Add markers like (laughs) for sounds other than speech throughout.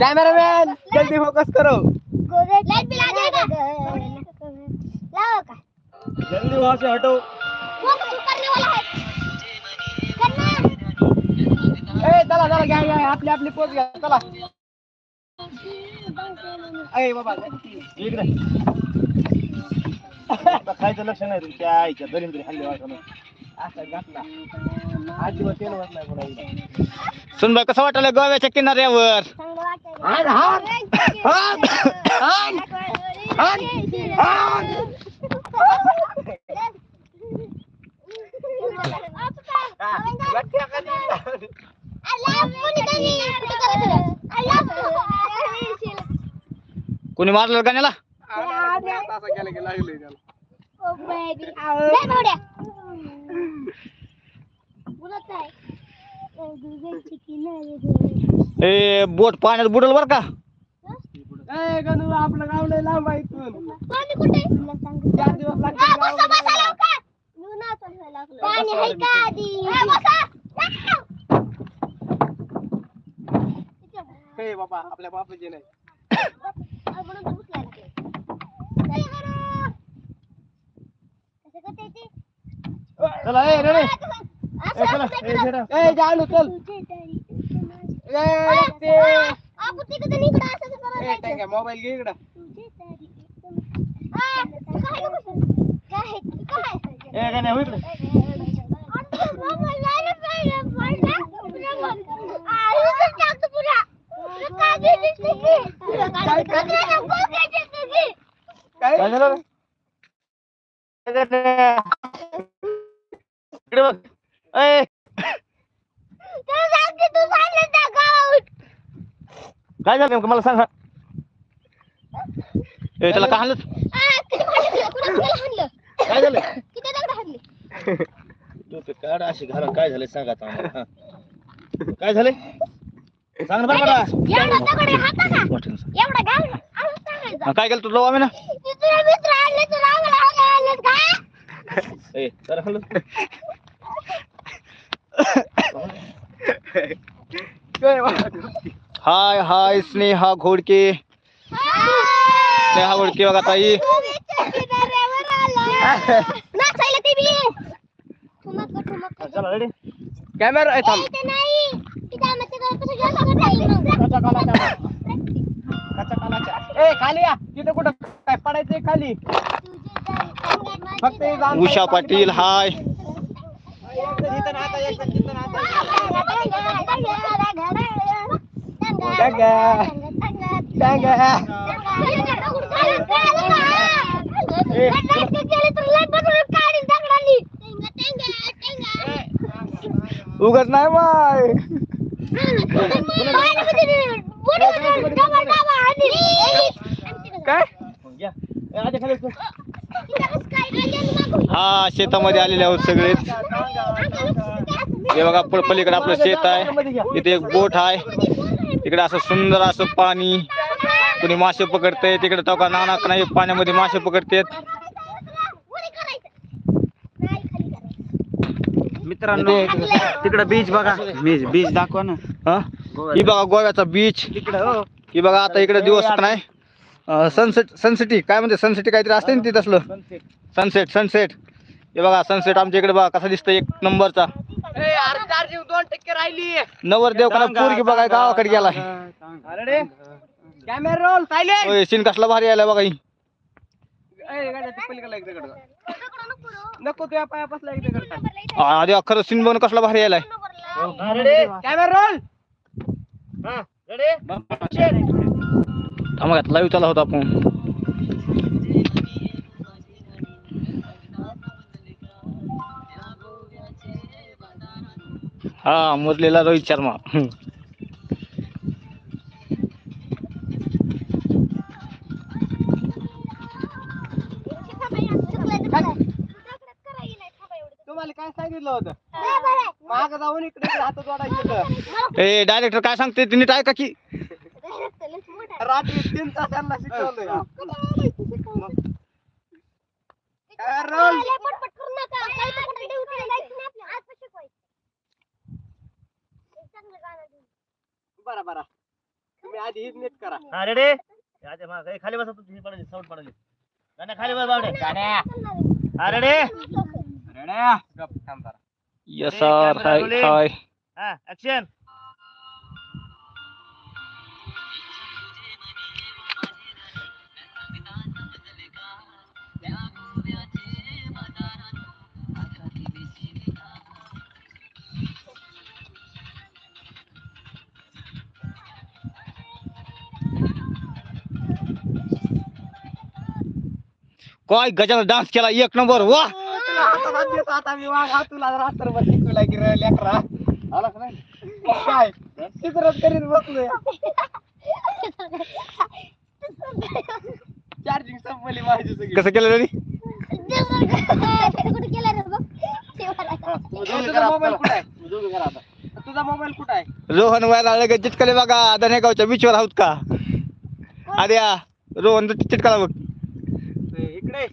Cameraman जल्दी focus करो। Light bill आ जाएगा लाओ का जल्दी वहाँ से हटो। वो करने वाला है करना ए चला चला। घ्या घ्या आपली आपली पोच घ्या चला अय बाबा इकडे खायचं लक्ष नाही तुमच्या आईच्या दरिंद्री हल्ली वाटणं सुनबाई कसं वाटलं गोव्याच्या किनाऱ्यावर. हा? कोणी मारलं गाण्याला असं केलं की लागलंय त्याला. ए बोट पाण्यात बुडल बर का? ए, गणू, आपलं गाव लय लांब आहे इथून. चार दिवस लागतील पाणी आहे का आधी? हे बाबा आपल्या बापाचे नाही. (coughs) चला ए रेडे. ए चला. ए रेडे ए जालू चल. मोबाईल घे इकडं. ए गाण्या हो इकडे. काय काय झालं? रे? इकडे बघ. ए. काय झालं नेमकं? मला सांग. ए त्याला का हाणलं काय झालं? डोकं (laughs) काढ अशी घाला काय झालंय सांगा आता आम्हाला, हा. काय झालंय? सांग ना बरं मला वाटेल सांग. हा, काय केलं तुला आम्ही ना. तुझे ए जरा हलव. काय बाबा? हाय हाय स्नेहा घोडके। स्नेहा घोडके बघा ताई। नाचायला ते बी ठुमक ठुमक चला रेडी कॅमेरा आहे थांब. ते नाही तिच्या मते कसं घ्यायला लागत कचा कालाच्या कचा कालाच्या ए खाली या. तिथे कुठं? काय पडायचंय खाली? फक्त हे जाण उषा पाटील हाय. इथं नाता, इथं- इथं नाता. टांगा. उगत नाही माय हा शेतामध्ये आलेले आहोत सगळेच हे बघा पलीकडे आपलं शेत आहे. इथे एक बोट आहे. इकडे असं सुंदर असं पाणी कुणी मासे पकडते तिकडे टोका नाना नाही पाण्यामध्ये मासे पकडतात. मित्रांनो तिकडे बीच बघा. बीच बीच दाखवा ना. हा? ही बघा गोव्याचा बीच तिकडे हो. ही बघा आता इकडे दिवस नाही? सनसेट सनसिटी काय म्हणते सनसिटी काहीतरी असते ना तिथं असलं? सनसेट सनसेट हे बघा सनसेट आमच्या इकडे बघा कसा दिसतोय एक नंबरचा दोन टक्के राहिली. नवरदेव का पोरगी बघाय गावाकडे अरे कॅमेरा रोल सायलेंट होय, सीन कसला भारी आलाय बघा ही. नको तुझ्या पाया बसला एक दगड आधी खरं सीन बघून कसला भारी आलाय. कॅमेरा रोल थांबा लाईव्ह चालला होता आपण हा मोजलेला रोहित शर्मा काय सांगितलं होतं? माग जाऊन इकडे हात. जोडायचं ए डायरेक्टर काय सांगते? ते नीट ऐका की रात्री तीन तास त्यांना शिकवलंय. रोल पटपट करू नका. काही तर कुठे देऊ तिला जायचं नाही आपल्या आज शिकवायचं चांगलं गाणं देऊ बरा बरा. तुम्ही आधी हीच नीट करा. हा रेडे? आजा मग. खाली बसा तू. ही पडली साऊंड पडली गाण्या खाली बस बावडे गाण्या. हा रेडे? रेड्या. गप थांब जरा. यस ए, सर camera हाय rolling. हाय हा ऍक्शन काय गजाला डान्स केला? एक नंबर वा! तुला आता मी तुला रात्रभर शिकवला की रे लेकरा आला का नाही काय चित्रच करीत बसलोय चार्जिंग संपली माझी सगळी कसं केलं रे? कुठे रे बघ तुझा मोबाईल कुठे आहे तुझा मोबाईल कुठे आहे रोहन व्हायला लगेच चिटकले बघा धनेगावच्या बीचवर आहोत का? अरे रोहन चिटकाला बघ. इकडे.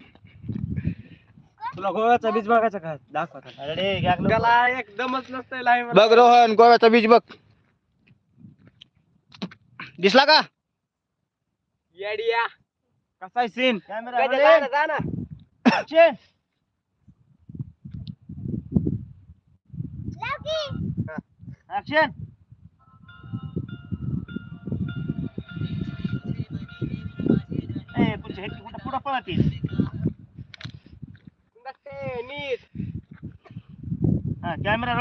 तुला गोव्याचा बीच बघायचा का? दाखवा रेडे घ्या लवकर. त्याला एकदमच नसतंय लाईव्ह बघ रोहन गोव्याचा बीच बघ. दिसला का? येडिया. कसा आहे सीन कॅमेरा जा ना. ऍक्शन ऍक्शन ए पुढच्या हे कुठं पुढं पळतील नसते, नीट हा कॅमेरा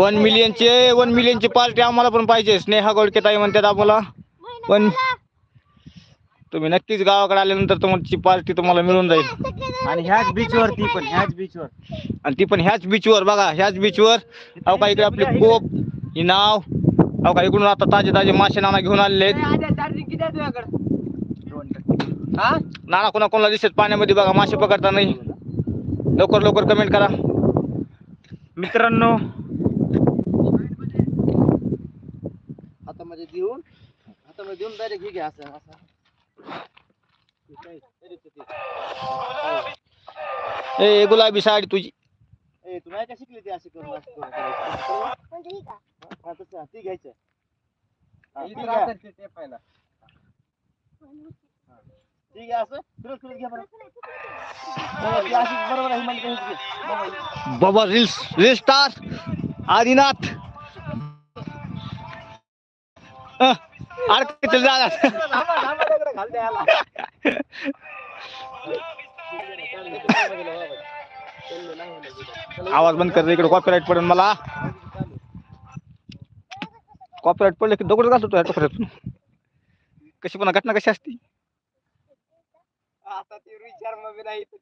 वन मिलियनचे वन मिलियनची पार्टी आम्हाला पण पाहिजे. स्नेहा गोडके ताई म्हणतात आम्हाला. पण. तुम्ही नक्कीच गावाकडे आल्यानंतर तुमची पार्टी तुम्हाला मिळून जाईल. आणि ह्याच बीच वरती पण ह्याच बीच वर. आणि ती पण ह्याच बीचवर बघा ह्याच बीचवर अहो का इकडे आपली कोप ही नाव. अहो का इकडून आता ताजे ताजे मासे नाना घेऊन आलेले आहेत. हा? नाना कोणा कोणाला दिसत पाण्यामध्ये बघा मासे पकडता नाही. लवकर लवकर कमेंट करा. मित्रांनो हातामध्ये देऊन हातामध्ये देऊन डायरेक्ट घे घ्या असं असं. ए गुलाबी साडी तुझी. ए तू नाही का शिकली ती अशी करून असं ही? हा, ती घ्यायचं. हा. ती घ्या. असं. फिरत फिरत घ्या बरोबर आहे. बाबा रील्स रील स्टार आदिनाथ. आवाज बंद कर इकडे कॉपीराईट पडेल मला. कॉपीराईट पडलं की दगड घालतो तुझ्या टोकऱ्यातून कशी पण घटना कशी असती? आता ती विचार मग नाही इमेज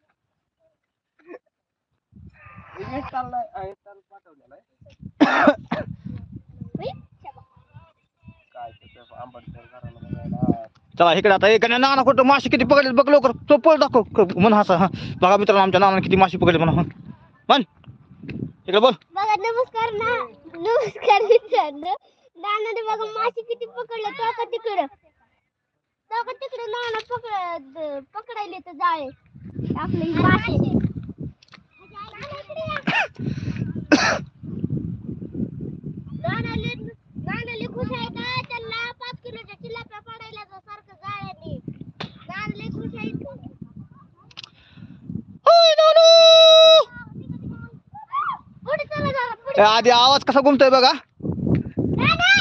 चाललाय आहे, चाल पाठवलेला आहे. होय? (coughs) शाबा. काय त्याचं आंबटसर घराला बघायला. चला इकडे आता एक नाना कुठं मासे किती पकडले बघ लवकर तो पळ दाखव म्हण हसा हा बघा मित्रांनो आमच्या नानाने किती मासे पकडले म्हणा म्हण इकडे बोल बघा नमस्कार ना नमस्कार मित्रांनो नानाने बघा मासे किती पकडले तो का तिकडं तो का तिकडं नाना पकड पकडायले तर जाळे आपले मासे आधी आवाज कसा घुमतोय बघा नाना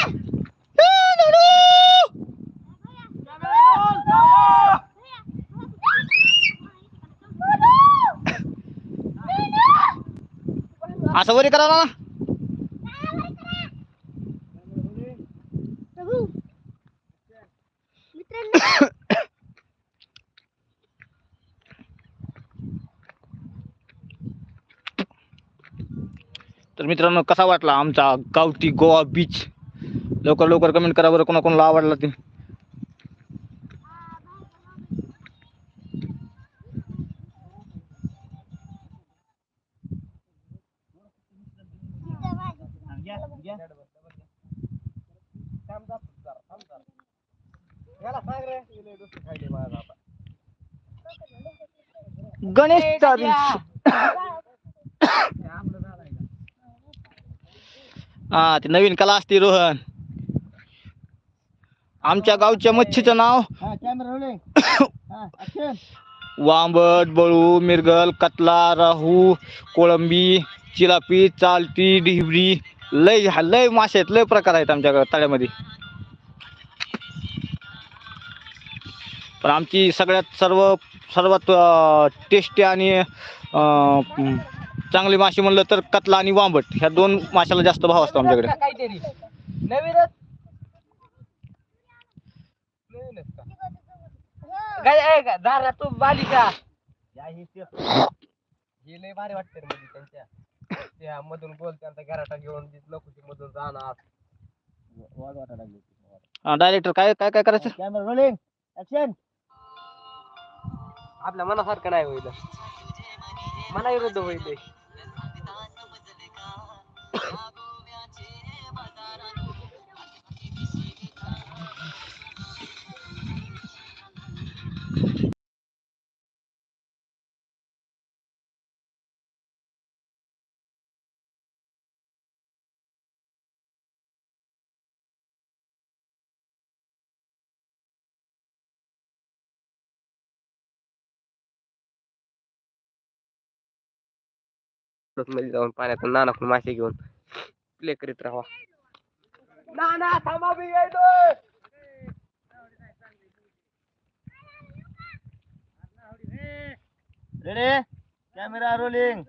ए, नानू! असं वरी करा ना तर मित्रांनो कसा वाटला आमचा गावठी गोवा बीच लवकर लवकर कमेंट करा बरं कोणाकोणाला आवडला ते. घ्या. घ्या याला सांग रे इले डोसं खायले माझा आता. गणेश हा ते नवीन कला असते रोहन. आमच्या गावच्या मच्छीचं नाव हा कॅमेरा रोलिंग हा ऍक्शन वांबट बळू मिरगल कतला राहू कोळंबी चिलापी चालती ढिबरी लय लय मासे आहेत लय प्रकार आहेत आमच्या तळ्यामध्ये. पण आमची सगळ्यात सर्व सर्वात टेस्टी आणि चांगली माशी म्हणलं तर कतला आणि वांबट. ह्या दोन माशाला जास्त भाव असतो आमच्याकडे. त्या मधून गोल त्यांचा घराटा घेऊन लकुशी मधून जाणार. वाट लागली डायरेक्टर काय काय काय करायचं? कॅमेरा रोलिंग ऍक्शन आपल्या मनासारखं नाही होईल. मना विरुद्ध होईल ते. मध्ये जाऊन पाण्यातून नाना पण मासे घेऊन. प्ले करीत राहा नाना थांबा मी रेडी? कॅमेरा रोलिंग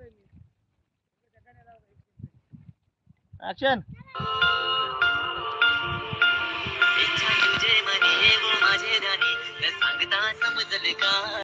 ऍक्शन माझे राणी. न सांगता समजले का?